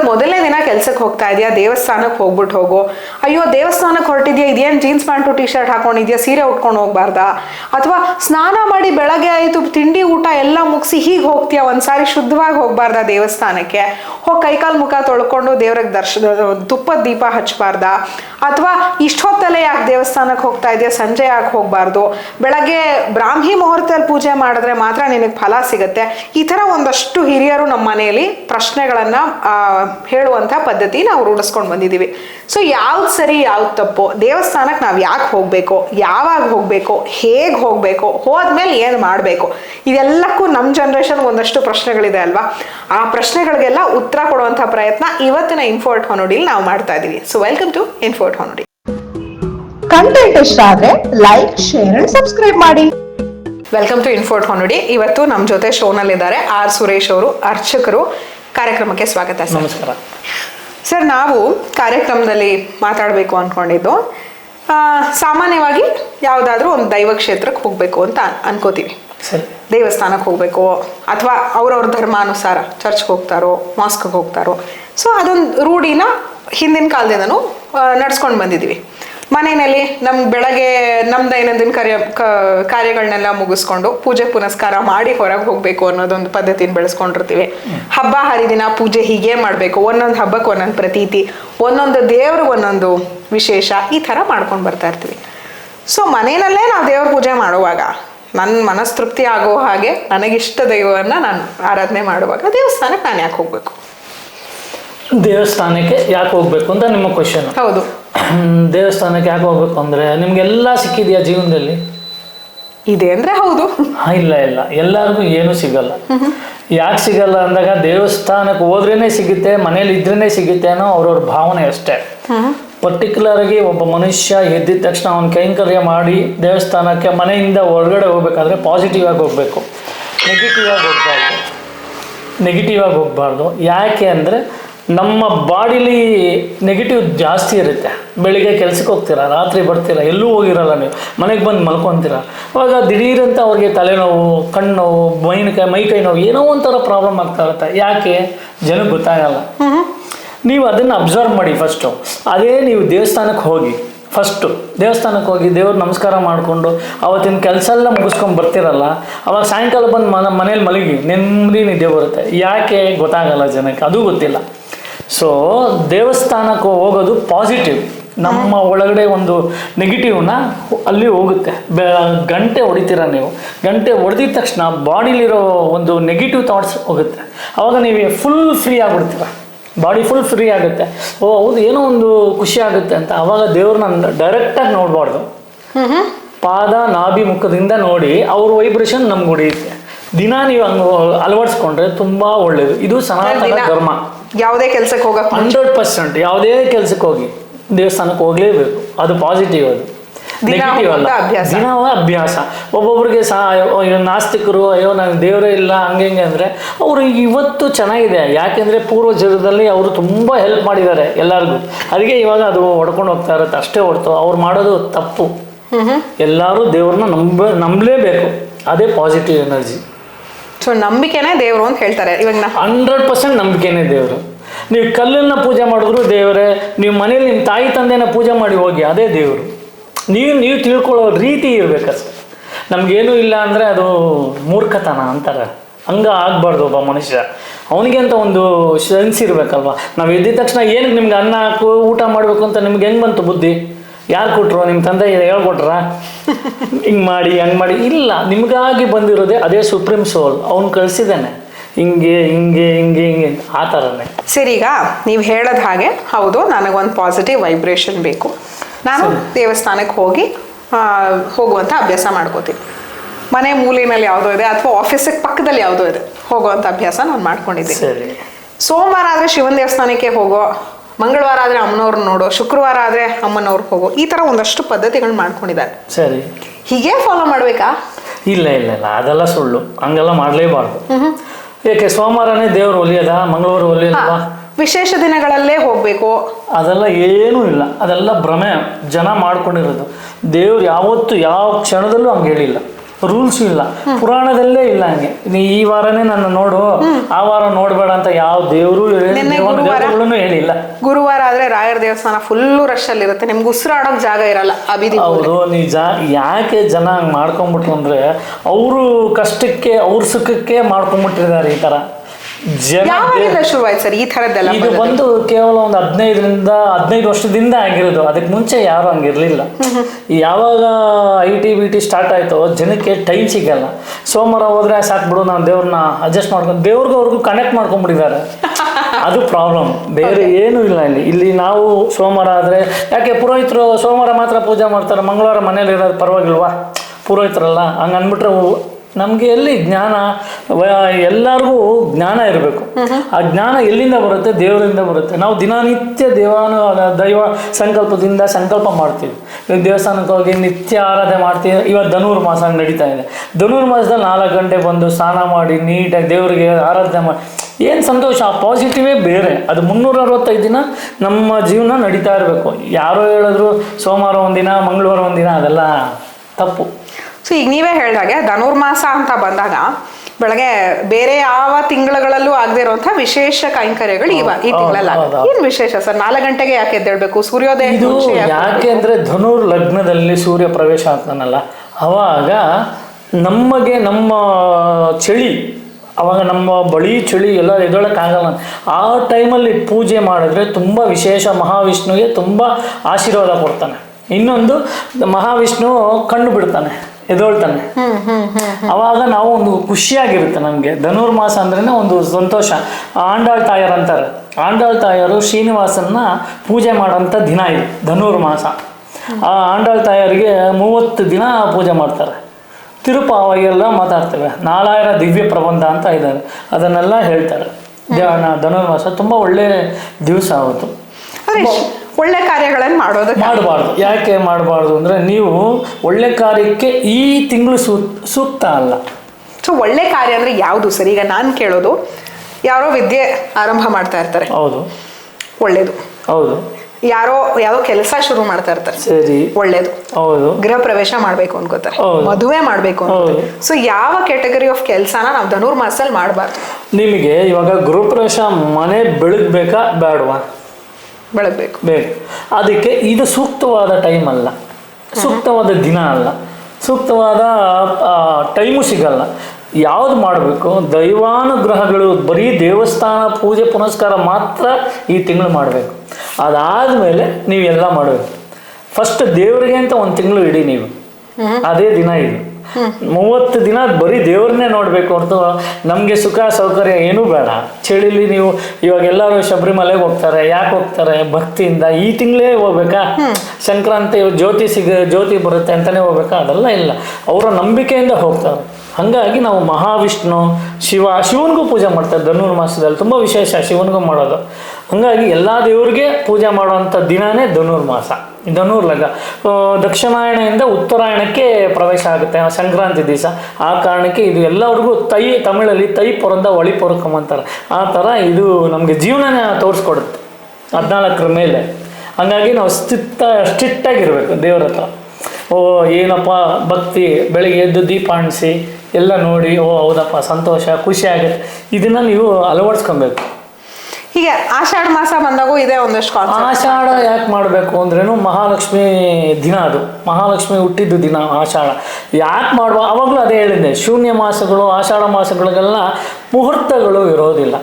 ಇವತ್ತು ಮೊದಲನೇ ದಿನ ಕೆಲ್ಸಕ್ಕೆ ಹೋಗ್ತಾ ಇದೆಯಾ? ದೇವಸ್ಥಾನಕ್ಕೆ ಹೋಗ್ಬಿಟ್ಟು ಹೋಗು. ಅಯ್ಯೋ ದೇವಸ್ಥಾನಕ್ಕೆ ಹೊರಟಿದ್ಯಾ? ಇದೇನು ಜೀನ್ಸ್ ಪ್ಯಾಂಟು ಟಿ ಶರ್ಟ್ ಹಾಕೊಂಡಿದ್ಯಾ? ಸೀರೆ ಉಟ್ಕೊಂಡು ಹೋಗ್ಬಾರ್ದಾ? ಅಥವಾ ಸ್ನಾನ ಮಾಡಿ ಬೆಳಗ್ಗೆ ಆಯಿತು, ತಿಂಡಿ ಊಟ ಎಲ್ಲ ಮುಗಿಸಿ ಹೀಗೆ ಹೋಗ್ತೀಯಾ? ಒಂದ್ಸಾರಿ ಶುದ್ಧವಾಗಿ ಹೋಗ್ಬಾರ್ದಾ ದೇವಸ್ಥಾನಕ್ಕೆ? ಹೋಗಿ ಕೈಕಾಲು ಮುಖ ತೊಳ್ಕೊಂಡು ದೇವ್ರಿಗೆ ದರ್ಶನ ತುಪ್ಪದ ದೀಪ ಹಚ್ಚಬಾರ್ದಾ ಅಥವಾ ಇಷ್ಟೊತ್ತಲ್ಲೇ ಯಾಕೆ ದೇವಸ್ಥಾನಕ್ಕೆ ಹೋಗ್ತಾ ಇದೆಯಾ? ಸಂಜೆ ಯಾಕೆ ಹೋಗ್ಬಾರ್ದು? ಬೆಳಗ್ಗೆ ಬ್ರಾಹ್ಮಿ ಮುಹೂರ್ತದಲ್ಲಿ ಪೂಜೆ ಮಾಡಿದ್ರೆ ಮಾತ್ರ ನಿನಗೆ ಫಲ ಸಿಗುತ್ತೆ. ಈ ಥರ ಒಂದಷ್ಟು ಹಿರಿಯರು ನಮ್ಮ ಮನೆಯಲ್ಲಿ ಪ್ರಶ್ನೆಗಳನ್ನ ಹೇಳುವಂಥ ಪದ್ಧತಿ ನಾವು ರೂಢಿಸ್ಕೊಂಡು ಬಂದಿದ್ದೀವಿ. ಸೊ ಯಾವ್ದು ಸರಿ ಯಾವ್ದು ತಪ್ಪು ದೇವಸ್ಥಾನಕ್ಕೆ ನಾವು ಯಾಕೆ ಹೋಗಬೇಕು ಯಾವಾಗ ಹೋಗಬೇಕು ಹೇಗೆ ಹೋಗಬೇಕು ಹೋದ್ಮೇಲೆ ಏನು ಮಾಡಬೇಕು ಇದೆಲ್ಲಕ್ಕೂ ನಮ್ಮ ಜನ್ರೇಷನ್ ಒಂದಷ್ಟು ಪ್ರಶ್ನೆಗಳಿದೆ ಅಲ್ವಾ? ಆ ಪ್ರಶ್ನೆಗಳಿಗೆಲ್ಲ ಉತ್ತರ ಕೊಡುವಂಥ ಪ್ರಯತ್ನ ಇವತ್ತಿನ ಇನ್ಫೋರ್ಟ್ ಹೊನೋಡಿಲಿ ನಾವು ಮಾಡ್ತಾ ಇದ್ದೀವಿ ಸೊ ವೆಲ್ಕಮ್ ಟು ಇನ್ಫೋರ್ಟ್ ಹೊನೋಡಿ ಕಂಟೆಂಟ್ ಇಷ್ಟ ಆದರೆ ಲೈಕ್ ಶೇರ್ ಅಂಡ್ ಸಬ್ಸ್ಕ್ರೈಬ್ ಮಾಡಿ. ವೆಲ್ಕಮ್ ಟು ಇನ್ಫೋರ್ಟ್ ಹೊನೋಡಿ ಇವತ್ತು ನಮ್ಮ ಜೊತೆ ಶೋನಲ್ಲಿದ್ದಾರೆ ಆರ್ ಸುರೇಶ್ ಅವರು ಅರ್ಚಕರು ಕಾರ್ಯಕ್ರಮಕ್ಕೆ ಸ್ವಾಗತ ಸರ್. ನಮಸ್ಕಾರ. ಸರ್ ನಾವು ಕಾರ್ಯಕ್ರಮದಲ್ಲಿ ಮಾತಾಡಬೇಕು ಅಂದ್ಕೊಂಡಿದ್ದು ಸಾಮಾನ್ಯವಾಗಿ ಯಾವುದಾದ್ರೂ ಒಂದು ದೈವ ಕ್ಷೇತ್ರಕ್ಕೆ ಹೋಗಬೇಕು ಅಂತ ಅನ್- ಅನ್ಕೋತೀವಿ. ಸರಿ. ದೇವಸ್ಥಾನಕ್ಕೆ ಹೋಗಬೇಕು ಅಥವಾ ಅವ್ರವ್ರ ಧರ್ಮಾನುಸಾರ ಚರ್ಚ್ಗೆ ಹೋಗ್ತಾರೋ ಮಾಸ್ಕ್ಗೆ ಹೋಗ್ತಾರೋ. ಸೊ ಅದೊಂದು ರೂಢಿನ ಹಿಂದಿನ ಕಾಲದಿಂದನೂ ನಡ್ಸ್ಕೊಂಡು ಬಂದಿದ್ದೀವಿ. ಮನೆಯಲ್ಲಿ ನಮ್ಮ ಬೆಳಗ್ಗೆ ನಮ್ಮ ದೈನಂದಿನ ಕಾರ್ಯ ಕಾರ್ಯಗಳನ್ನೆಲ್ಲ ಮುಗಿಸ್ಕೊಂಡು ಪೂಜೆ ಪುನಸ್ಕಾರ ಮಾಡಿ ಹೊರಗೆ ಹೋಗಬೇಕು ಅನ್ನೋದೊಂದು ಪದ್ಧತಿನ ಬೆಳೆಸ್ಕೊಂಡಿರ್ತೀವಿ. ಹಬ್ಬ ಹರಿದಿನ ಪೂಜೆ ಹೀಗೆ ಮಾಡಬೇಕು. ಒಂದೊಂದು ಹಬ್ಬಕ್ಕೆ ಒಂದೊಂದು ಪ್ರತೀತಿ ಒಂದೊಂದು ದೇವ್ರಿಗೆ ಒಂದೊಂದು ವಿಶೇಷ ಈ ಥರ ಮಾಡ್ಕೊಂಡು ಬರ್ತಾ ಇರ್ತೀವಿ. ಸೊ ಮನೆಯಲ್ಲೇ ನಾವು ದೇವ್ರ ಪೂಜೆ ಮಾಡುವಾಗ ನನ್ನ ಮನಸ್ತೃಪ್ತಿ ಆಗೋ ಹಾಗೆ ನನಗಿಷ್ಟ ದೈವವನ್ನು ನಾನು ಆರಾಧನೆ ಮಾಡುವಾಗ ದೇವಸ್ಥಾನಕ್ಕೆ ನಾನು ಯಾಕೆ ಹೋಗಬೇಕು? ದೇವಸ್ಥಾನಕ್ಕೆ ಯಾಕೆ ಹೋಗ್ಬೇಕು ಅಂತ ನಿಮ್ಮ ಕ್ವಶನ್ ಹೌದು. ದೇವಸ್ಥಾನಕ್ಕೆ ಯಾಕೆ ಹೋಗ್ಬೇಕು ಅಂದ್ರೆ ನಿಮ್ಗೆಲ್ಲ ಸಿಕ್ಕಿದೆಯಾ ಜೀವನದಲ್ಲಿ? ಇದೆ ಅಂದರೆ ಹೌದು. ಇಲ್ಲ ಇಲ್ಲ. ಎಲ್ಲರಿಗೂ ಏನೂ ಸಿಗಲ್ಲ. ಯಾಕೆ ಸಿಗಲ್ಲ ಅಂದಾಗ ದೇವಸ್ಥಾನಕ್ಕೆ ಹೋದ್ರೇನೆ ಸಿಗುತ್ತೆ ಮನೇಲಿ ಇದ್ರೇನೆ ಸಿಗುತ್ತೆ ಅನ್ನೋ ಅವ್ರವ್ರ ಭಾವನೆ ಅಷ್ಟೇ. ಪರ್ಟಿಕ್ಯುಲರ್ ಆಗಿ ಒಬ್ಬ ಮನುಷ್ಯ ಎದ್ದಿದ ತಕ್ಷಣ ಅವನ ಕೈಂಕರ್ಯ ಮಾಡಿ ದೇವಸ್ಥಾನಕ್ಕೆ ಮನೆಯಿಂದ ಹೊರಗಡೆ ಹೋಗ್ಬೇಕಾದ್ರೆ ಪಾಸಿಟಿವ್ ಆಗಿ ಹೋಗ್ಬೇಕು. ನೆಗೆಟಿವ್ ಆಗಿ ಹೋಗ್ಬಾರ್ದು. ನೆಗೆಟಿವ್ ಆಗಿ ಹೋಗ್ಬಾರ್ದು. ಯಾಕೆ ಅಂದರೆ ನಮ್ಮ ಬಾಡಿಲಿ ನೆಗೆಟಿವ್ ಜಾಸ್ತಿ ಇರುತ್ತೆ. ಬೆಳಿಗ್ಗೆ ಕೆಲಸಕ್ಕೆ ಹೋಗ್ತೀರಾ ರಾತ್ರಿ ಬರ್ತೀರಾ ಎಲ್ಲೂ ಹೋಗಿರಲ್ಲ ನೀವು. ಮನೆಗೆ ಬಂದು ಮಲ್ಕೊತೀರ. ಅವಾಗ ದಿಢೀರಂತ ಅವ್ರಿಗೆ ತಲೆನೋವು ಕಣ್ಣು ಮೈನಕೈ ಮೈಕೈ ನೋವು ಏನೋ ಒಂಥರ ಪ್ರಾಬ್ಲಮ್ ಆಗ್ತಾ ಇರುತ್ತೆ. ಯಾಕೆ? ಜನಕ್ಕೆ ಗೊತ್ತಾಗಲ್ಲ. ನೀವು ಅದನ್ನು ಅಬ್ಸರ್ವ್ ಮಾಡಿ ಫಸ್ಟು ಅದೇ ನೀವು ದೇವಸ್ಥಾನಕ್ಕೆ ಹೋಗಿ ಫಸ್ಟು ದೇವಸ್ಥಾನಕ್ಕೆ ಹೋಗಿ ದೇವ್ರ ನಮಸ್ಕಾರ ಮಾಡಿಕೊಂಡು ಅವತ್ತಿನ ಕೆಲಸ ಎಲ್ಲ ಮುಗಿಸ್ಕೊಂಡು ಬರ್ತಿರಲ್ಲ ಅವಾಗ ಸಾಯಂಕಾಲ ಬಂದು ಮನ ಮನೇಲಿ ಮಲಗಿ ನೆಮ್ಮದಿ ನಿದ್ದೆ ಬರುತ್ತೆ. ಯಾಕೆ ಗೊತ್ತಾಗಲ್ಲ ಜನಕ್ಕೆ? ಅದು ಗೊತ್ತಿಲ್ಲ. ಸೊ ದೇವಸ್ಥಾನಕ್ಕೆ ಹೋಗೋದು ಪಾಸಿಟಿವ್ ನಮ್ಮ ಒಳಗಡೆ ಒಂದು ನೆಗೆಟಿವ್ನ ಅಲ್ಲಿ ಹೋಗುತ್ತೆ. ಗಂಟೆ ಹೊಡಿತೀರ ನೀವು? ಗಂಟೆ ಹೊಡೆದಿದ ತಕ್ಷಣ ಬಾಡಿಲಿರೋ ಒಂದು ನೆಗೆಟಿವ್ ಥಾಟ್ಸ್ ಹೋಗುತ್ತೆ. ಅವಾಗ ನೀವು ಫುಲ್ ಫ್ರೀ ಆಗಿಬಿಡ್ತೀರ? ಬಾಡಿ ಫುಲ್ ಫ್ರೀ ಆಗುತ್ತೆ. ಓ ಹೌದು ಏನೋ ಒಂದು ಖುಷಿ ಆಗುತ್ತೆ ಅಂತ. ಅವಾಗ ದೇವ್ರನ್ನ ಡೈರೆಕ್ಟಾಗಿ ನೋಡಬಾರ್ದು. ಪಾದ ನಾಭಿ ಮುಖದಿಂದ ನೋಡಿ ಅವ್ರ ವೈಬ್ರೇಷನ್ ನಮ್ಗೆ ಹೊಡೆಯುತ್ತೆ ದಿನ ನೀವು ಹಂಗೆ ಅಳವಡಿಸ್ಕೊಂಡ್ರೆ ತುಂಬ ಒಳ್ಳೆಯದು ಇದು ಸನಾತನ ಧರ್ಮ. ಯಾವುದೇ ಕೆಲಸಕ್ಕೆ ಹೋಗಕ್ಕೆ ಹಂಡ್ರೆಡ್ ಪರ್ಸೆಂಟ್ ಯಾವುದೇ ಕೆಲಸಕ್ಕೆ ಹೋಗಿ ದೇವಸ್ಥಾನಕ್ಕೆ ಹೋಗಲೇಬೇಕು. ಅದು ಪಾಸಿಟಿವ್ ಅದು. ನೆಗೆಟಿವ್ ಅಲ್ಲ. ದಿನ ಅಭ್ಯಾಸ. ಒಬ್ಬೊಬ್ರಿಗೆ ಸಹ ನಾಸ್ತಿಕರು ಅಯ್ಯೋ ನನಗೆ ದೇವರೇ ಇಲ್ಲ ಹಂಗೆ ಹಿಂಗೆ ಅಂದರೆ ಅವರು ಇವತ್ತು ಚೆನ್ನಾಗಿದೆ. ಯಾಕೆಂದರೆ ಪೂರ್ವ ಜಗದಲ್ಲಿ ಅವರು ತುಂಬ ಹೆಲ್ಪ್ ಮಾಡಿದ್ದಾರೆ ಎಲ್ಲರಿಗೂ. ಅದಕ್ಕೆ ಇವಾಗ ಅದು ಹೊಡ್ಕೊಂಡು ಹೋಗ್ತಾ ಇರುತ್ತೆ. ಅಷ್ಟೇ ಹೊರ್ತು ಅವ್ರು ಮಾಡೋದು ತಪ್ಪು. ಎಲ್ಲರೂ ದೇವ್ರನ್ನ ನಂಬ ನಂಬಲೇಬೇಕು. ಅದೇ ಪಾಸಿಟಿವ್ ಎನರ್ಜಿ ಸೊ ನಂಬಿಕೆನೇ ದೇವರು ಅಂತ ಹೇಳ್ತಾರೆ. ಇವಾಗ ನಾ ಹಂಡ್ರೆಡ್ ಪರ್ಸೆಂಟ್ ನಂಬಿಕೆನೇ ದೇವರು. ನೀವು ಕಲ್ಲನ್ನ ಪೂಜೆ ಮಾಡಿದ್ರು ದೇವರೇ, ನೀವು ಮನೇಲಿ ನಿಮ್ಮ ತಾಯಿ ತಂದೆನ ಪೂಜೆ ಮಾಡಿ ಹೋಗಿ, ಅದೇ ದೇವರು. ನೀವು ನೀವು ತಿಳ್ಕೊಳ್ಳೋ ರೀತಿ ಇರಬೇಕಷ್ಟೆ. ನಮಗೇನೂ ಇಲ್ಲ ಅಂದರೆ ಅದು ಮೂರ್ಖತನ ಅಂತಾರೆ. ಹಂಗ ಆಗಬಾರ್ದು ಒಬ್ಬ ಮನುಷ್ಯ. ಅವನಿಗೆ ಅಂತ ಒಂದು ಸೆನ್ಸ್ ಇರಬೇಕಲ್ವ? ನಾವು ಎದ್ದಿದ ತಕ್ಷಣ ಏನಕ್ಕೆ ನಿಮ್ಗೆ ಅನ್ನ ಹಾಕು, ಊಟ ಮಾಡಬೇಕು ಅಂತ ನಿಮ್ಗೆ ಹೆಂಗೆ ಬಂತು ಬುದ್ಧಿ? ಯಾರು ಕೊಟ್ಟರು ನಿಮ್ಮ ತಂದೆ ಹೇಳ್ಕೊಟ್ರ? ಹಿಂಗೆ ಮಾಡಿ ಹಂಗೆ ಮಾಡಿ. ಇಲ್ಲ ನಿಮಗಾಗಿ ಬಂದಿರೋದೇ ಅದೇ ಸುಪ್ರೀಂ ಸೋಲ್. ಅವ್ನು ಕಳಿಸಿದ್ದಾನೆ. ಹಿಂಗೆ ಹಿಂಗೆ ಹಿಂಗೆ ಹಿಂಗೆ. ಆ ಥರನೇ. ಸರಿ ಈಗ ನೀವು ಹೇಳೋದು ಹಾಗೆ ಹೌದು ನನಗೊಂದು ಪಾಸಿಟಿವ್ ವೈಬ್ರೇಷನ್ ಬೇಕು. ನಾನು ದೇವಸ್ಥಾನಕ್ಕೆ ಹೋಗಿ ಹೋಗುವಂಥ ಅಭ್ಯಾಸ ಮಾಡ್ಕೋತೀನಿ. ಮನೆ ಮೂಲೆಯಲ್ಲಿ ಯಾವುದೋ ಇದೆ ಅಥವಾ ಆಫೀಸಿಗೆ ಪಕ್ಕದಲ್ಲಿ ಯಾವುದೋ ಇದೆ ಹೋಗುವಂಥ ಅಭ್ಯಾಸ ನಾನು ಮಾಡ್ಕೊಂಡಿದ್ದೀನಿ. ಸೋಮವಾರ ಆದರೆ ಶಿವನ ದೇವಸ್ಥಾನಕ್ಕೆ ಹೋಗೋ ಮಂಗಳವಾರ ಆದರೆ ಅಮ್ಮನವ್ರನ್ನ ನೋಡೋ ಶುಕ್ರವಾರ ಆದರೆ ಅಮ್ಮನವ್ರಿಗೆ ಹೋಗೋ. ಈ ಥರ ಒಂದಷ್ಟು ಪದ್ಧತಿಗಳನ್ನ ಮಾಡ್ಕೊಂಡಿದ್ದಾರೆ. ಸರಿ. ಹೀಗೆ ಫಾಲೋ ಮಾಡಬೇಕಾ? ಇಲ್ಲ ಇಲ್ಲ ಇಲ್ಲ. ಅದೆಲ್ಲ ಸುಳ್ಳು. ಹಂಗೆಲ್ಲ ಮಾಡಲೇಬಾರ್ದು. ಏಕೆ ಸೋಮವಾರನೇ ದೇವ್ರು ಒಲಿಯದ? ಮಂಗಳವಾರ ಒಲಿಯಲ್ವಾ? ವಿಶೇಷ ದಿನಗಳಲ್ಲೇ ಹೋಗಬೇಕು. ಅದೆಲ್ಲ ಏನೂ ಇಲ್ಲ. ಅದೆಲ್ಲ ಭ್ರಮೆ ಜನ ಮಾಡ್ಕೊಂಡಿರೋದು. ದೇವ್ರು ಯಾವತ್ತು ಯಾವ ಕ್ಷಣದಲ್ಲೂ ಹಂಗೆ ಹೇಳಿಲ್ಲ. ರೂಲ್ಸ್ ಇಲ್ಲ. ಪುರಾಣದಲ್ಲೇ ಇಲ್ಲ ಹಂಗೆ. ನೀ ಈ ವಾರನೇ ನನ್ನ ನೋಡು ಆ ವಾರ ನೋಡ್ಬೇಡ ಅಂತ ಯಾವ ದೇವರು. ಹೇಳಿಲ್ಲ. ಗುರುವಾರ ಆದ್ರೆ ರಾಯರ ದೇವಸ್ಥಾನ ಫುಲ್ ರಶ್ ಅಲ್ಲಿ ಇರುತ್ತೆ. ನಿಮ್ಗೆ ಉಸಿರಾಡೋಕ್ ಜಾಗ ಇರಲ್ಲ ಅಭಿದಿ ಹೌದು ನಿಜ ಯಾಕೆ ಜನ ಹಂಗ್ ಮಾಡ್ಕೊಂಬಿಟ್ರು ಅಂದ್ರೆ ಅವರು ಕಷ್ಟಕ್ಕೆ ಅವ್ರ ಸುಖಕ್ಕೆ ಮಾಡ್ಕೊಂಬಿಟ್ಟಿದ್ದಾರೆ ಈ ತರ. ಯಾವಾಗಿಂದ ಶುರುವಾಯ್ತು ಸರ್ ಈ ಥರದ್ದೆಲ್ಲ ಇದು? ಬಂದು ಕೇವಲ ಒಂದು ಹದಿನೈದರಿಂದ ಹದಿನೈದು ವರ್ಷದಿಂದ ಆಗಿರೋದು. ಅದಕ್ಕೆ ಮುಂಚೆ ಯಾರು ಹಂಗಿರ್ಲಿಲ್ಲ. ಯಾವಾಗ I T B T start ಆಯ್ತೋ ಜನಕ್ಕೆ ಟೈಮ್ ಸಿಗಲ್ಲ. ಸೋಮವಾರ ಹೋದ್ರೆ ಸಾಕ್ಬಿಡು ನಾನು ದೇವ್ರನ್ನ ಅಡ್ಜಸ್ಟ್ ಮಾಡ್ಕೊಂಡು ದೇವ್ರಿಗೂ ಅವ್ರಿಗೂ ಕನೆಕ್ಟ್ ಮಾಡ್ಕೊಂಡ್ಬಿಟ್ಟಿದ್ದಾರೆ. ಅದು ಪ್ರಾಬ್ಲಮ್ ಬೇರೆ ಏನೂ ಇಲ್ಲ ಇಲ್ಲಿ. ಇಲ್ಲಿ ನಾವು ಸೋಮವಾರ ಆದರೆ ಯಾಕೆ ಪುರೋಹಿತರು ಸೋಮವಾರ ಮಾತ್ರ ಪೂಜೆ ಮಾಡ್ತಾರೆ ಮಂಗಳವಾರ ಮನೇಲಿ ಇರೋದು ಪರವಾಗಿಲ್ವಾ? ಪುರೋಹಿತರಲ್ಲ. ಹಂಗೆ ಅಂದ್ಬಿಟ್ರೆ ನಮಗೆ ಎಲ್ಲಿ ಜ್ಞಾನ ಎಲ್ಲರಿಗೂ ಜ್ಞಾನ ಇರಬೇಕು. ಆ ಜ್ಞಾನ ಎಲ್ಲಿಂದ ಬರುತ್ತೆ? ದೇವರಿಂದ ಬರುತ್ತೆ. ನಾವು ದಿನನಿತ್ಯ ದೇವಾನು ದೈವ ಸಂಕಲ್ಪದಿಂದ ಸಂಕಲ್ಪ ಮಾಡ್ತೀವಿ. ದೇವಸ್ಥಾನಕ್ಕೆ ಹೋಗಿ ನಿತ್ಯ ಆರಾಧನೆ ಮಾಡ್ತೀವಿ. ಇವಾಗ ಧನುರ್ ಮಾಸ ನಡೀತಾ ಇದೆ. ಧನುರ್ ಮಾಸದಲ್ಲಿ ನಾಲ್ಕು ಗಂಟೆ ಬಂದು ಸ್ನಾನ ಮಾಡಿ ನೀಟಾಗಿ ದೇವರಿಗೆ ಆರಾಧನೆ ಮಾಡಿ. ಏನು ಸಂತೋಷ? ಆ ಪಾಸಿಟಿವೇ ಬೇರೆ. ಅದು ಮುನ್ನೂರ ಅರವತ್ತೈದು ದಿನ ನಮ್ಮ ಜೀವನ ನಡೀತಾ ಇರಬೇಕು. ಯಾರೋ ಹೇಳಿದ್ರು ಸೋಮವಾರ ಒಂದಿನ, ಮಂಗಳವಾರ ಒಂದಿನ ಅದೆಲ್ಲ ತಪ್ಪು. ಸೊ ಈಗ ನೀವೇ ಹೇಳಿದಾಗೆ ಧನುರ್ಮಾಸ ಅಂತ ಬಂದಾಗ ಬೆಳಗ್ಗೆ ಬೇರೆ ಯಾವ ತಿಂಗಳಲ್ಲೂ ಆಗದೆ ಇರುವಂತ ವಿಶೇಷ ಕೈಂಕರ್ಯಗಳು ಇವ ಈ ತಿಂಗಳಲ್ಲಿ. ಏನ್ ವಿಶೇಷ ಸರ್? ನಾಲ್ಕು ಗಂಟೆಗೆ ಯಾಕೆ ಎದ್ದೇಳ್ಬೇಕು? ಸೂರ್ಯೋದಯ ಇದು ಯಾಕೆ ಅಂದ್ರೆ ಧನುರ್ ಲಗ್ನದಲ್ಲಿ ಸೂರ್ಯ ಪ್ರವೇಶ ಆಗ್ತಾನಲ್ಲ ಅವಾಗ ನಮಗೆ ನಮ್ಮ ಚಳಿ ಅವಾಗ ನಮ್ಮ ಬಳಿ ಚಳಿ ಎಲ್ಲ ಎದೊಳಕ್ಕಾಗಲ್ಲ ಆ ಟೈಮಲ್ಲಿ ಪೂಜೆ ಮಾಡಿದ್ರೆ ತುಂಬ ವಿಶೇಷ ಮಹಾವಿಷ್ಣುವಿಗೆ ತುಂಬ ಆಶೀರ್ವಾದ ಕೊಡ್ತಾನೆ. ಇನ್ನೊಂದು ಮಹಾವಿಷ್ಣು ಕಣ್ಣು ಬಿಡ್ತಾನೆ. ಎದೊಳ್ತಾನೆ. ಅವಾಗ ನಾವು ಒಂದು ಖುಷಿಯಾಗಿರುತ್ತೆ ನಮಗೆ. ಧನುರ್ಮಾಸ ಅಂದ್ರೆ ಒಂದು ಸಂತೋಷ. ಆಂಡಾಳ್ ತಾಯರ್ ಅಂತಾರೆ. ಆಂಡಾಳ್ ತಾಯರು ಶ್ರೀನಿವಾಸನ್ನ ಪೂಜೆ ಮಾಡೋಂಥ ದಿನ ಇದು ಧನುರ್ಮಾಸ ಆ ಆಂಡಾಳ್ ತಾಯರಿಗೆ ಮೂವತ್ತು ದಿನ ಪೂಜೆ ಮಾಡ್ತಾರೆ. ತಿರುಪಾವಾಗೆಲ್ಲ ಮಾತಾಡ್ತೇವೆ. ನಾಲಾಯರ ದಿವ್ಯ ಪ್ರಬಂಧ ಅಂತ ಇದ್ದಾರೆ. ಅದನ್ನೆಲ್ಲ ಹೇಳ್ತಾರೆ. ಧನುರ್ಮಾಸ ತುಂಬ ಒಳ್ಳೆ ದಿವಸ ಅವತ್ತು. ಅಂದ್ರೆ ಒಳ್ಳೆ ಕಾರ್ಯಗಳನ್ನು ಮಾಡೋದಕ್ಕೆ ಮಾಡಬಾರ್ದು. ಯಾಕೆ ಮಾಡಬಾರ್ದು ಅಂದರೆ ನೀವು ಒಳ್ಳೆ ಕಾರ್ಯಕ್ಕೆ ಈ ತಿಂಗಳು ಸೂಕ್ತ ಅಲ್ಲ. ಸೊ ಒಳ್ಳೆ ಕಾರ್ಯ ಅಂದರೆ ಯಾವುದು ಸರ್? ಈಗ ನಾನು ಕೇಳೋದು ಯಾರೋ ವಿದ್ಯೆ ಆರಂಭ ಮಾಡ್ತಾ ಇರ್ತಾರೆ. ಹೌದು. ಒಳ್ಳೇದು. ಹೌದು. ಯಾರೋ ಯಾವ್ದೋ ಕೆಲಸ ಶುರು ಮಾಡ್ತಾ ಇರ್ತಾರೆ. ಸರಿ. ಒಳ್ಳೇದು. ಹೌದು. ಗೃಹ ಪ್ರವೇಶ ಮಾಡ್ಬೇಕು ಅನ್ಕೋತಾರೆ. ಮದುವೆ ಮಾಡ್ಬೇಕು. ಸೊ ಯಾವ ಕ್ಯಾಟಗರಿ ಆಫ್ ಕೆಲಸನ ನಾವು ಧನುರ್ಮಾಸದಲ್ಲಿ ಮಾಡಬಾರ್ದು. ನಿಮಗೆ ಇವಾಗ ಗೃಹಪ್ರವೇಶ ಮನೆ ಬೆಳಗ್ಬೇಕಾ ಬೇಡವಾ ಬೆಳಗ್ಬೇಕು. ಬೇಕು ಅದಕ್ಕೆ ಇದು ಸೂಕ್ತವಾದ ಟೈಮ್ ಅಲ್ಲ. ಸೂಕ್ತವಾದ ದಿನ ಅಲ್ಲ. ಸೂಕ್ತವಾದ ಟೈಮು ಸಿಗಲ್ಲ. ಯಾವ್ದು ಮಾಡಬೇಕು? ದೈವಾನುಗ್ರಹಗಳು ಬರೀ ದೇವಸ್ಥಾನ ಪೂಜೆ ಪುನಸ್ಕಾರ ಮಾತ್ರ ಈ ತಿಂಗಳು ಮಾಡಬೇಕು. ಅದಾದಮೇಲೆ ನೀವೆಲ್ಲ ಮಾಡಬೇಕು. ಫಸ್ಟ್ ದೇವರಿಗೆ ಅಂತ ಒಂದು ತಿಂಗಳು ಇಡಿ ನೀವು. ಅದೇ ದಿನ ಇದು. ಮೂವತ್ತು ದಿನ ಬರೀ ದೇವ್ರನ್ನೇ ನೋಡಬೇಕು ಹೊರತು ನಮಗೆ ಸುಖ ಸೌಕರ್ಯ ಏನೂ ಬೇಡ. ಚಳಿಲಿ ನೀವು ಇವಾಗ ಎಲ್ಲರೂ ಶಬರಿಮಲೆಗೆ ಹೋಗ್ತಾರೆ, ಯಾಕೆ ಹೋಗ್ತಾರೆ, ಭಕ್ತಿಯಿಂದ ಈ ತಿಂಗಳೇ ಹೋಗ್ಬೇಕಾ? ಸಂಕ್ರಾಂತಿ ಜ್ಯೋತಿ ಸಿಗ ಜ್ಯೋತಿ ಬರುತ್ತೆ ಅಂತಲೇ ಹೋಗ್ಬೇಕಾ? ಅದೆಲ್ಲ ಇಲ್ಲ. ಅವರ ನಂಬಿಕೆಯಿಂದ ಹೋಗ್ತಾರೆ. ಹಾಗಾಗಿ ನಾವು ಮಹಾವಿಷ್ಣು ಶಿವ ಶಿವನಿಗೂ ಪೂಜೆ ಮಾಡ್ತಾರೆ. ಧನುರ್ಮಾಸದಲ್ಲಿ ತುಂಬ ವಿಶೇಷ ಶಿವನಿಗೂ ಮಾಡೋದು. ಹಾಗಾಗಿ ಎಲ್ಲ ದೇವ್ರಿಗೆ ಪೂಜೆ ಮಾಡುವಂಥ ದಿನನೇ ಧನುರ್ಮಾಸ ಧನುರ್ಲಗ ಆ, ದಕ್ಷಿಣಾಯಣದಿಂದ ಉತ್ತರಾಯಣಕ್ಕೆ ಪ್ರವೇಶ ಆಗುತ್ತೆ. ಸಂಕ್ರಾಂತಿ ದಿವಸ. ಆ ಕಾರಣಕ್ಕೆ ಇದು ಎಲ್ಲರಿಗೂ ತೈ ತಮಿಳಲ್ಲಿ ತೈ ಪೊರಂದ ಒಳಿ ಪೊರಕಂ ಅಂತಾರೆ. ಆ ಥರ ಇದು ನಮಗೆ ಜೀವನನ ತೋರಿಸ್ಕೊಡುತ್ತೆ. ಹದಿನಾಲ್ಕರ ಮೇಲೆ. ಹಂಗಾಗಿ ನಾವು ಸ್ಥಿತ್ತ ಸ್ಟ್ರಿಕ್ಟಾಗಿರಬೇಕು ದೇವ್ರ ಹತ್ರ ಓ ಏನಪ್ಪ ಭಕ್ತಿ ಬೆಳಗ್ಗೆ ಎದ್ದು ದೀಪ ಅಣಿಸಿ ಎಲ್ಲ ನೋಡಿ ಓ ಹೌದಪ್ಪ ಸಂತೋಷ ಖುಷಿ ಆಗುತ್ತೆ. ಇದನ್ನ ನೀವು ಅಳವಡಿಸ್ಕೊಬೇಕು. ಹೀಗೆ ಆಷಾಢ ಮಾಸ ಬಂದಾಗೂ ಇದೆ ಒಂದಷ್ಟು ಆಷಾಢ ಯಾಕೆ ಮಾಡಬೇಕು ಅಂದ್ರೇನು ಮಹಾಲಕ್ಷ್ಮಿ ದಿನ ಅದು. ಮಹಾಲಕ್ಷ್ಮಿ ಹುಟ್ಟಿದ್ದು ದಿನ ಆಷಾಢ. ಯಾಕೆ ಮಾಡುವ ಅವಾಗಲೂ ಅದೇ ಹೇಳಿದ್ದೆ ಶೂನ್ಯ ಮಾಸಗಳು ಆಷಾಢ ಮಾಸಗಳಿಗೆಲ್ಲ ಮುಹೂರ್ತಗಳು ಇರೋದಿಲ್ಲ.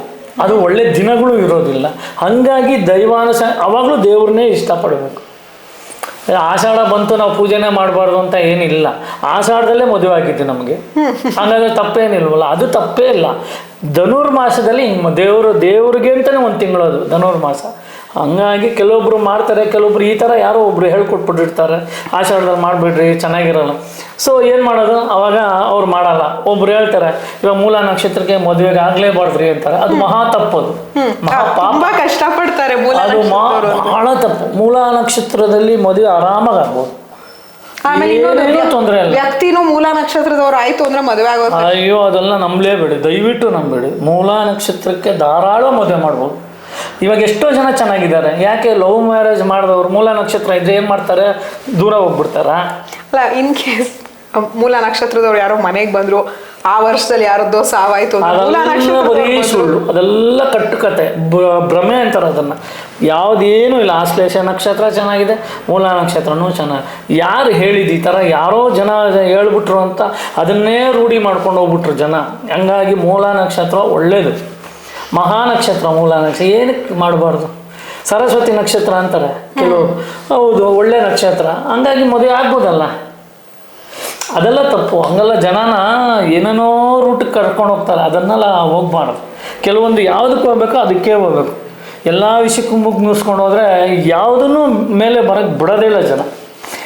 ಅದು ಒಳ್ಳೆ ದಿನಗಳು ಇರೋದಿಲ್ಲ. ಹಾಗಾಗಿ ದೈವಾನುಸ ಅವಾಗಲೂ ದೇವ್ರನ್ನೇ ಇಷ್ಟಪಡಬೇಕು. ಆಷಾಢ ಬಂತು, ನಾವು ಪೂಜೆನೇ ಮಾಡಬಾರ್ದು ಅಂತ ಏನಿಲ್ಲ. ಆಷಾಢದಲ್ಲೇ ಮದುವೆ ಆಗಿದ್ದು ನಮಗೆ. ಹಾಗಾದ್ರೆ ತಪ್ಪೇನಿಲ್ವಲ್ಲ, ಅದು ತಪ್ಪೇ ಇಲ್ಲ. ಧನುರ್ಮಾಸದಲ್ಲಿ ಹಿಂಗೆ ದೇವರು, ದೇವ್ರಿಗೆ ಅಂತಲೇ ಒಂದು ತಿಂಗಳದು ಧನುರ್ಮಾಸ. ಹಂಗಾಗಿ ಕೆಲವೊಬ್ರು ಮಾಡ್ತಾರೆ ಕೆಲವೊಬ್ರು ಈ ಥರ ಯಾರೋ ಒಬ್ರು ಹೇಳ್ಕೊಟ್ಬಿಟ್ಟಿರ್ತಾರೆ. ಆಷಾಢದಲ್ಲಿ ಮಾಡಿಬಿಡ್ರಿ ಚೆನ್ನಾಗಿರಲ್ಲ. ಸೊ ಏನು ಮಾಡೋದು? ಅವಾಗ ಅವ್ರು ಮಾಡಲ್ಲ. ಒಬ್ರು ಹೇಳ್ತಾರೆ ಇವಾಗ ಮೂಲ ನಕ್ಷತ್ರಕ್ಕೆ ಮದುವೆಗೆ ಆಗ್ಲೇಬಾರ್ದ್ರಿ ಅಂತಾರೆ. ಅದು ಮಹಾ ತಪ್ಪದು ಮಹಾ ಪಾಪ. ಕಷ್ಟಪಡ್ತಾರೆ ಅದು ಬಹಳ ತಪ್ಪು. ಮೂಲ ನಕ್ಷತ್ರದಲ್ಲಿ ಮದುವೆ ಆರಾಮಾಗಿ ಆಗ್ಬೋದು ಆಮೇಲೆ ತೊಂದರೆ ಇಲ್ಲ. ವ್ಯಕ್ತಿನೂ ಮೂಲ ನಕ್ಷತ್ರದವ್ರು ಆಯ್ತು ಅಂದ್ರೆ ಮದುವೆ ಆಗೋದು ಅಯ್ಯೋ ಅದೆಲ್ಲ ನಂಬಲೇಬೇಡಿ ದಯವಿಟ್ಟು ನಂಬೇಡಿ ಮೂಲ ನಕ್ಷತ್ರಕ್ಕೆ ಧಾರಾಳ ಮದುವೆ ಮಾಡ್ಬೋದು. ಇವಾಗ ಎಷ್ಟೋ ಜನ ಚೆನ್ನಾಗಿದ್ದಾರೆ. ಯಾಕೆ ಲವ್ ಮ್ಯಾರೇಜ್ ಮಾಡಿದವ್ರು ಮೂಲ ನಕ್ಷತ್ರ ಇದ್ರೆ ಏನು ಮಾಡ್ತಾರೆ? ದೂರ ಹೋಗ್ಬಿಡ್ತಾರಾ? ಅಲ್ಲ ಇನ್ ಕೇಸ್ ಮೂಲ ನಕ್ಷತ್ರದವ್ರು ಯಾರೋ ಮನೆಗೆ ಬಂದ್ರು ಆ ವರ್ಷದಲ್ಲಿ ಯಾರದ್ದೋ ಸಾವಾಯ್ತು ಬರೀ ಸುಳ್ಳು. ಅದೆಲ್ಲ ಕಟ್ಟುಕತೆ. ಭ್ರಮೆ ಅಂತಾರೆ ಅದನ್ನ. ಯಾವುದೇನೂ ಇಲ್ಲ. ಆಶ್ಲೇಷ ನಕ್ಷತ್ರ ಚೆನ್ನಾಗಿದೆ ಮೂಲ ನಕ್ಷತ್ರನೂ ಚೆನ್ನಾಗಿ. ಯಾರು ಹೇಳಿದ್ದು ಈ ಥರ ಯಾರೋ ಜನ ಹೇಳ್ಬಿಟ್ರು ಅಂತ ಅದನ್ನೇ ರೂಢಿ ಮಾಡ್ಕೊಂಡು ಹೋಗ್ಬಿಟ್ರು ಜನ. ಹಂಗಾಗಿ ಮೂಲ ನಕ್ಷತ್ರ ಒಳ್ಳೇದು. ಮಹಾ ನಕ್ಷತ್ರ, ಮೂಲ ನಕ್ಷತ್ರ, ಏನಕ್ಕೆ ಮಾಡಬಾರ್ದು? ಸರಸ್ವತಿ ನಕ್ಷತ್ರ ಅಂತಾರೆ. ಕೆಲವು, ಹೌದು, ಒಳ್ಳೆ ನಕ್ಷತ್ರ. ಹಂಗಾಗಿ ಮದುವೆ ಆಗ್ಬೋದಲ್ಲ? ಅದೆಲ್ಲ ತಪ್ಪು. ಹಂಗೆಲ್ಲ, ಜನನ ಏನೇನೋ ರೂಟಿಗೆ ಕರ್ಕೊಂಡು ಹೋಗ್ತಾರೆ. ಅದನ್ನೆಲ್ಲ ಹೋಗ್ಬಾರ್ದು. ಕೆಲವೊಂದು ಯಾವುದಕ್ಕೆ ಹೋಗ್ಬೇಕೋ ಅದಕ್ಕೆ ಹೋಗ್ಬೇಕು. ಎಲ್ಲ ವಿಷಯಕ್ಕೂ ಮುಗ್ ಮುಗಿಸ್ಕೊಂಡು ಹೋದ್ರೆ ಯಾವುದನ್ನು ಮೇಲೆ ಬರಕ್ಕೆ ಬಿಡೋದೇ ಇಲ್ಲ ಜನ.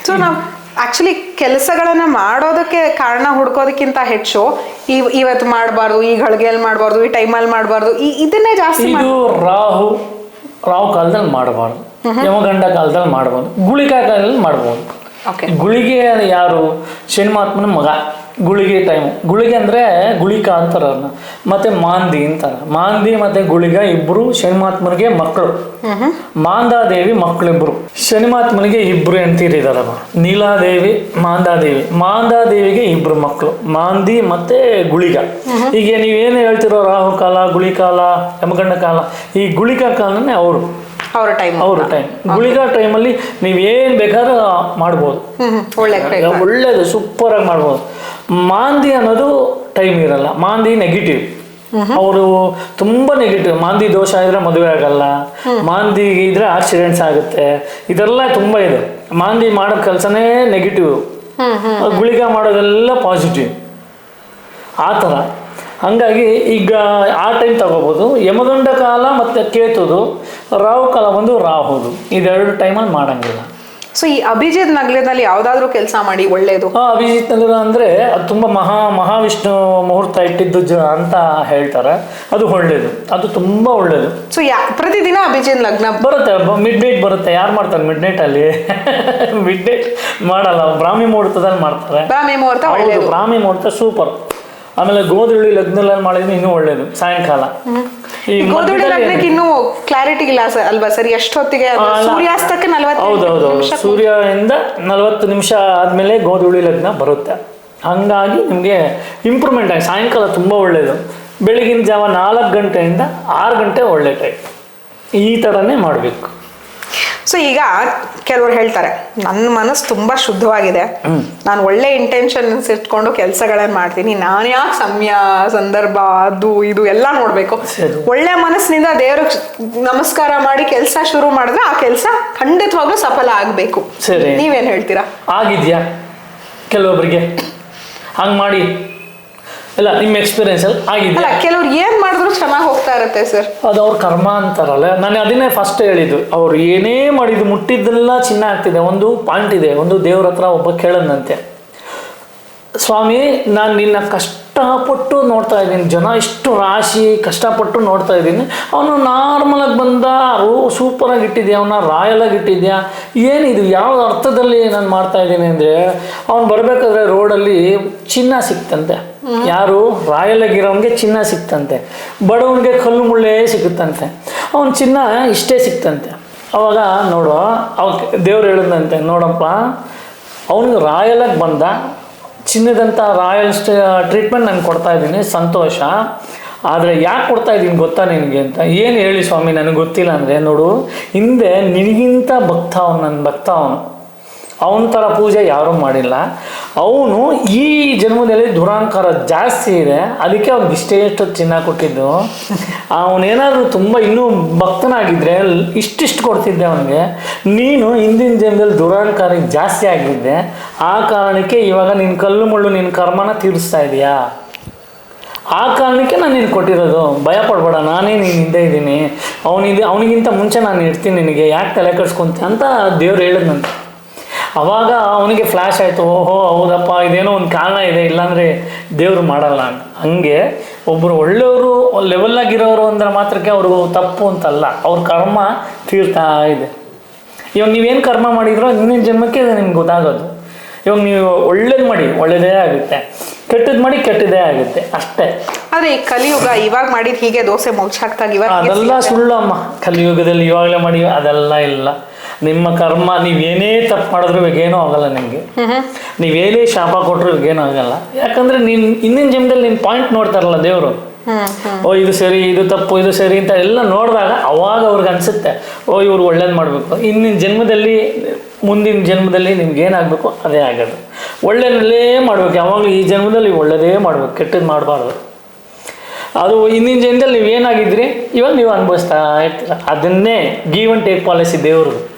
ಸೊ ನಾವು ಆಕ್ಚುಲಿ ಕೆಲಸಗಳನ್ನು ಮಾಡೋದಕ್ಕೆ ಕಾರಣ ಹುಡ್ಕೋದಕ್ಕಿಂತ ಹೆಚ್ಚು ಇವ್ ಇವತ್ತು ಮಾಡಬಾರ್ದು ಈ ಗಳಿಗೆಯಲ್ಲಿ ಮಾಡಬಾರ್ದು ಈ ಟೈಮಲ್ಲಿ ಮಾಡಬಾರ್ದು ಈ ಇದನ್ನೇ ಜಾಸ್ತಿ ಇದು ರಾಹು ರಾಹು ಕಾಲದಲ್ಲಿ ಮಾಡಬಾರ್ದು ಯಮಗಂಡ ಕಾಲದಲ್ಲಿ ಮಾಡಬಹುದು ಗುಳಿಗಾ ಕಾಲದಲ್ಲಿ ಮಾಡಬಹುದು. ಗುಳಿಗೆ ಯಾರು ಶನಿಮಾತ್ಮನ ಮಗ. ಗುಳಿಗೆ ಟೈಮ್ ಗುಳಿಗೆ ಅಂದರೆ ಗುಳಿಕ ಅಂತಾರೆ ಅದನ್ನ ಮತ್ತೆ ಮಾಂದಿ ಅಂತಾರೆ. ಮಾಂದಿ ಮತ್ತೆ ಗುಳಿಗ ಇಬ್ರು ಶನಿಮಾತ್ಮನಿಗೆ ಮಕ್ಕಳು ಮಾಂದಾದೇವಿ ಮಕ್ಕಳಿಬ್ರು ಶನಿಮಾತ್ಮನಿಗೆ ಇಬ್ರು ಎಂತೀರಿದಾರಮ್ಮ ನೀಲಾದೇವಿ ಮಾಂದಾದೇವಿ. ಮಾಂದಾದೇವಿಗೆ ಇಬ್ರು ಮಕ್ಕಳು ಮಾಂದಿ ಮತ್ತೆ ಗುಳಿಗ. ಈಗ ನೀವೇನು ಹೇಳ್ತಿರೋ ರಾಹು ಕಾಲ ಗುಳಿಕಾಲ ಯಮಗಂಡ ಕಾಲ ಈ ಗುಳಿಕ ಕಾಲನೇ ಅವರು. ಅವ್ರ ಟೈಮ್ ಅವ್ರ ಟೈಮ್ ಗುಳಿಗ ಟೈಮಲ್ಲಿ ನೀವೇನು ಬೇಕಾದ್ರೂ ಮಾಡ್ಬೋದು. ಒಳ್ಳೇದು ಸೂಪರ್ ಆಗಿ ಮಾಡ್ಬೋದು. ಮಾಂದಿ ಅನ್ನೋದು ಟೈಮ್ ಇರಲ್ಲ. ಮಾಂದಿ ನೆಗೆಟಿವ್ ಅವರು ತುಂಬಾ ನೆಗೆಟಿವ್ ಮಾಂದಿ ದೋಷ ಇದ್ರೆ ಮದುವೆ ಆಗಲ್ಲ. ಮಾಂದಿ ಇದ್ರೆ ಆಕ್ಸಿಡೆಂಟ್ಸ್ ಆಗುತ್ತೆ. ಇದೆಲ್ಲ ತುಂಬಾ ಇದೆ. ಮಾಂದಿ ಮಾಡೋ ಕೆಲಸನೇ ನೆಗೆಟಿವ್ ಗುಳಿಗ ಮಾಡೋದೆಲ್ಲ ಪಾಸಿಟಿವ್ ಆ ಥರ. ಹಂಗಾಗಿ ಈಗ ಆ ಟೈಮ್ ತಗೋಬೋದು. ಯಮಗಂಡ ಕಾಲ ಮತ್ತೆ ಕೇತುದು. ರಾಹು ಕಾಲ ಬಂದು ರಾಹುದು ಇದೆರಡು ಟೈಮಲ್ಲಿ ಮಾಡಂಗಿಲ್ಲ. ಸೊ ಈ ಅಭಿಜಿತ್ ನಗರದಲ್ಲಿ ಯಾವ್ದಾದ್ರು ಕೆಲಸ ಮಾಡಿ ಒಳ್ಳೇದು? ಆ ಅಭಿಜಿತ್ ನಗರ ಅಂದರೆ ಅದು ತುಂಬ ಮಹಾ ಮಹಾವಿಷ್ಣು ಮುಹೂರ್ತ ಇಟ್ಟಿದ್ದು ಜ ಅಂತ ಹೇಳ್ತಾರೆ. ಅದು ಒಳ್ಳೇದು. ಅದು ತುಂಬ ಒಳ್ಳೇದು. ಸೊ ಯಾ ಪ್ರತಿದಿನ ಅಭಿಜಿತ್ ಲಗ್ನ ಬರುತ್ತೆ ಮಿಡ್ ನೈಟ್ ಬರುತ್ತೆ. ಯಾರು ಮಾಡ್ತಾರೆ ಮಿಡ್ ಅಲ್ಲಿ? ಮಿಡ್ ನೈಟ್ ಮಾಡಲ್ಲ. ಬ್ರಾಹ್ಮಿ ಮುಹೂರ್ತದಲ್ಲಿ ಮಾಡ್ತಾರೆ. ಬ್ರಾಹ್ಮಿ ಮುಹೂರ್ತ ಹೌದು ಒಳ್ಳೇದು. ಬ್ರಾಹ್ಮಿ ಮುಹೂರ್ತ ಸೂಪರ್ ಆಮೇಲೆ ಗೋಧುಳಿ ಲಗ್ನ ಮಾಡಿದ್ರೆ ಇನ್ನೂ ಒಳ್ಳೇದು ಸಾಯಂಕಾಲ. ಈ ಗೋಧುಳಿ ಲಗ್ನಕ್ಕೆ ಇನ್ನೂ ಕ್ಲಾರಿಟಿ ಇಲ್ಲ ಅಲ್ವಾ ಸರ್? ಎಷ್ಟೊತ್ತಿಗೆ ಅದು. ಸೂರ್ಯಾಸ್ತಕ್ಕೆ ನಲವತ್ತು ಹೌದೌದು ನಿಮಿಷ ಸೂರ್ಯದಿಂದ ನಲವತ್ತು ನಿಮಿಷ ಆದಮೇಲೆ ಗೋಧುಳಿ ಲಗ್ನ ಬರುತ್ತೆ. ಹಂಗಾಗಿ ನಿಮಗೆ ಇಂಪ್ರೂವ್ಮೆಂಟ್ ಆಗಿ ಸಾಯಂಕಾಲ ತುಂಬಾ ಒಳ್ಳೇದು. ಬೆಳಗಿನ ಜಾವ ನಾಲ್ಕು ಗಂಟೆಯಿಂದ ಆರು ಗಂಟೆ ಒಳ್ಳೆ ಟೈಮ್ ಈ ತರನೇ ಮಾಡಬೇಕು. ಸೊ ಈಗ ಕೆಲವರು ಹೇಳ್ತಾರೆ ನನ್ನ ಮನಸ್ಸು ತುಂಬಾ ಶುದ್ಧವಾಗಿದೆ. ನಾನು ಒಳ್ಳೆ ಇಂಟೆನ್ಷನ್ಸ್ ಇಟ್ಕೊಂಡು ಕೆಲಸಗಳನ್ನ ಮಾಡ್ತೀನಿ. ನಾನು ಯಾಕೆ ಸಮಯ ಸಂದರ್ಭ ಅದು ಇದು ಎಲ್ಲ ನೋಡ್ಬೇಕು? ಒಳ್ಳೆ ಮನಸ್ಸಿನಿಂದ ದೇವ್ರಿಗೆ ನಮಸ್ಕಾರ ಮಾಡಿ ಕೆಲಸ ಶುರು ಮಾಡಿದ್ರೆ ಆ ಕೆಲಸ ಖಂಡಿತವಾಗ್ಲೂ ಸಫಲ ಆಗ್ಬೇಕು. ನೀವೇನ್ ಹೇಳ್ತೀರಾ? ಆಗಿದ್ಯಾ? ಕೆಲವೊಬ್ಬರಿಗೆ ಹಂಗ್ ಮಾಡಿ. ಇಲ್ಲ ನಿಮ್ಮ ಎಕ್ಸ್ಪೀರಿಯೆನ್ಸ್ ಅಲ್ಲ ಕೆಲವ್ರು ಏನ್ ಮಾಡಿದ್ರು ಚೆನ್ನಾಗಿ ಹೋಗ್ತಾ ಇರುತ್ತೆ ಸರ್ ಅದು ಅವ್ರ ಕರ್ಮ ಅಂತಾರಲ್ಲ. ನಾನು ಅದನ್ನೇ ಫಸ್ಟ್ ಹೇಳಿದ್ದು. ಅವ್ರು ಏನೇ ಮಾಡಿದ್ದು ಮುಟ್ಟಿದ್ದೆಲ್ಲ ಚಿನ್ನ ಆಗ್ತಿದೆ. ಒಂದು ಪಾಯಿಂಟ್ ಇದೆ. ಒಂದು ದೇವ್ರ ಹತ್ರ ಒಬ್ಬ ಕೇಳಂದಂತೆ ಸ್ವಾಮಿ ನಾನು ನಿನ್ನ ಕಷ್ಟಪಟ್ಟು ನೋಡ್ತಾ ಇದ್ದೀನಿ. ಜನ ಇಷ್ಟು ರಾಶಿ ಕಷ್ಟಪಟ್ಟು ನೋಡ್ತಾ ಇದ್ದೀನಿ. ಅವನು ನಾರ್ಮಲಾಗಿ ಬಂದ ಸೂಪರಾಗಿ ಇಟ್ಟಿದ್ಯಾ? ಅವನ ರಾಯಲಾಗಿ ಇಟ್ಟಿದ್ಯಾ? ಏನಿದು? ಯಾವ ಅರ್ಥದಲ್ಲಿ ನಾನು ಮಾಡ್ತಾ ಇದ್ದೀನಿ ಅಂದರೆ ಅವ್ನು ಬರಬೇಕಾದ್ರೆ ರೋಡಲ್ಲಿ ಚಿನ್ನ ಸಿಕ್ತಂತೆ. ಯಾರು? ರಾಯಲ್ ಆಗಿರೋನ್ಗೆ ಚಿನ್ನ ಸಿಕ್ತಂತೆ. ಬಡವನಿಗೆ ಕಲ್ಲು ಮುಳ್ಳೆ ಸಿಗುತ್ತಂತೆ. ಅವನ ಚಿನ್ನ ಇಷ್ಟೇ ಸಿಕ್ತಂತೆ. ಅವಾಗ ನೋಡು ಅವ ದೇವ್ರು ಹೇಳಿದಂತೆ ನೋಡಪ್ಪ, ಅವನಿಗೆ ರಾಯಲಾಗಿ ಬಂದ. ಚಿನ್ನದಂಥ ರಾಯಲ್ ಟ್ರೀಟ್ಮೆಂಟ್ ನಾನು ಕೊಡ್ತಾ ಇದ್ದೀನಿ, ಸಂತೋಷ. ಆದರೆ ಯಾಕೆ ಕೊಡ್ತಾ ಇದ್ದೀನಿ ಗೊತ್ತಾ ನಿನಗೆ ಅಂತ? ಏನು ಹೇಳಿ ಸ್ವಾಮಿ, ನನಗೆ ಗೊತ್ತಿಲ್ಲ ಅಂದರೆ ನೋಡು, ಹಿಂದೆ ನಿನಗಿಂತ ಭಕ್ತ ಅವನು ನನ್ನ ಭಕ್ತ ಅವನು. ಅವನ ಥರ ಪೂಜೆ ಯಾರೂ ಮಾಡಿಲ್ಲ. ಅವನು ಈ ಜನ್ಮದಲ್ಲಿ ದುರಾಂಕಾರ ಜಾಸ್ತಿ ಇದೆ. ಅದಕ್ಕೆ ಅವ್ನಿಗೆ ಇಷ್ಟೇ ಇಷ್ಟು ಚಿನ್ನ ಕೊಟ್ಟಿದ್ದು. ಅವನೇನಾದರೂ ತುಂಬ ಇನ್ನೂ ಭಕ್ತನಾಗಿದ್ದರೆ ಇಷ್ಟಿಷ್ಟು ಕೊಡ್ತಿದ್ದೆ ಅವನಿಗೆ. ನೀನು ಹಿಂದಿನ ಜನ್ಮದಲ್ಲಿ ದುರಾಂಕಾರ ಜಾಸ್ತಿ ಆಗಿದ್ದೆ. ಆ ಕಾರಣಕ್ಕೆ ಇವಾಗ ನಿನ್ನ ಕಲ್ಲು ಮುಳ್ಳು ನಿನ್ನ ಕರ್ಮನ ತೀರಿಸ್ತಾ ಇದೆಯಾ? ಆ ಕಾರಣಕ್ಕೆ ನಾನು ನೀನು ಕೊಟ್ಟಿರೋದು. ಭಯ ಪಡ್ಬೇಡ, ನಾನೇ ನೀನು ಹಿಂದೆ ಇದ್ದೀನಿ. ಅವನಿದೆ ಅವನಿಗಿಂತ ಮುಂಚೆ ನಾನು ಇರ್ತೀನಿ ನಿನಗೆ. ಯಾಕೆ ತಲೆ ಕೆಡ್ಸ್ಕೊಂತ ಅಂತ ದೇವ್ರು ಹೇಳಿದ್ನಂತೆ. ಅವಾಗ ಅವನಿಗೆ ಫ್ಲ್ಯಾಶ್ ಆಯಿತು ಓಹೋ ಹೌದಪ್ಪ ಇದೇನೋ ಒಂದು ಕಾರಣ ಇದೆ ಇಲ್ಲಾಂದರೆ ದೇವರು ಮಾಡಲ್ಲ ಅಂತ. ಹಂಗೆ ಒಬ್ಬರು ಒಳ್ಳೆಯವರು ಲೆವೆಲ್ಲಾಗಿರೋರು ಅಂದ್ರೆ ಮಾತ್ರಕ್ಕೆ ಅವರು ತಪ್ಪು ಅಂತಲ್ಲ ಅವ್ರ ಕರ್ಮ ತೀರ್ತಾ ಇದೆ. ಇವಾಗ ನೀವೇನು ಕರ್ಮ ಮಾಡಿದ್ರೋ ಹಿಂದಿನ ಜನ್ಮಕ್ಕೆ ಅದು ನಿಮ್ಗೆ ಗೊತ್ತಾಗೋದು. ಇವಾಗ ನೀವು ಒಳ್ಳೇದು ಮಾಡಿ ಒಳ್ಳೇದೇ ಆಗುತ್ತೆ. ಕೆಟ್ಟದ್ ಮಾಡಿ ಕೆಟ್ಟದೇ ಆಗುತ್ತೆ ಅಷ್ಟೇ. ಆದ್ರೆ ಈ ಕಲಿಯುಗ ಇವಾಗ ಮಾಡಿದ ಹೀಗೆ ದೋಸೆ ಮುಗ್ಸಾಕ್ತಾಗ ಇವಾಗ ಅದೆಲ್ಲ ಸುಳ್ಳು ಅಮ್ಮ ಕಲಿಯುಗದಲ್ಲಿ ಇವಾಗಲೇ ಮಾಡಿ ಅದೆಲ್ಲ ಇಲ್ಲ. ನಿಮ್ಮ ಕರ್ಮ ನೀವೇನೇ ತಪ್ಪು ಮಾಡಿದ್ರು ಇವಾಗೇನೂ ಆಗಲ್ಲ ನಿಮಗೆ. ನೀವೇನೇ ಶಾಪ ಕೊಟ್ಟರು ಇವಾಗೇನೂ ಆಗಲ್ಲ. ಯಾಕಂದ್ರೆ ನೀನು ಹಿಂದಿನ ಜನ್ಮದಲ್ಲಿ ನಿನ್ನ ಪಾಯಿಂಟ್ ನೋಡ್ತಾರಲ್ಲ ದೇವರು. ಓ ಇದು ಸರಿ ಇದು ತಪ್ಪು ಇದು ಸರಿ ಅಂತ ಎಲ್ಲ ನೋಡಿದಾಗ ಅವಾಗ ಅವ್ರಿಗೆ ಅನಿಸುತ್ತೆ ಓ ಇವ್ರು ಒಳ್ಳೇದು ಮಾಡಬೇಕು. ಇಂದಿನ ಜನ್ಮದಲ್ಲಿ ಮುಂದಿನ ಜನ್ಮದಲ್ಲಿ ನಿಮ್ಗೆ ಏನಾಗಬೇಕು ಅದೇ ಆಗೋದು. ಒಳ್ಳೇದಲ್ಲೇ ಮಾಡಬೇಕು. ಯಾವಾಗಲೂ ಈ ಜನ್ಮದಲ್ಲಿ ಒಳ್ಳೆಯದೇ ಮಾಡಬೇಕು ಕೆಟ್ಟದ್ದು ಮಾಡಬಾರ್ದು. ಅದು ಹಿಂದಿನ ಜನ್ಮದಲ್ಲಿ ನೀವು ಏನಾಗಿದ್ರಿ? ಇವಾಗ ನೀವು ಅನುಭವಿಸ್ತಾ ಇರ್ತೀರ. ಅದನ್ನೇ ಗೀವ್ ಅಂಡ್ ಟೇಕ್ ಪಾಲಿಸಿ ದೇವ್ರದ್ದು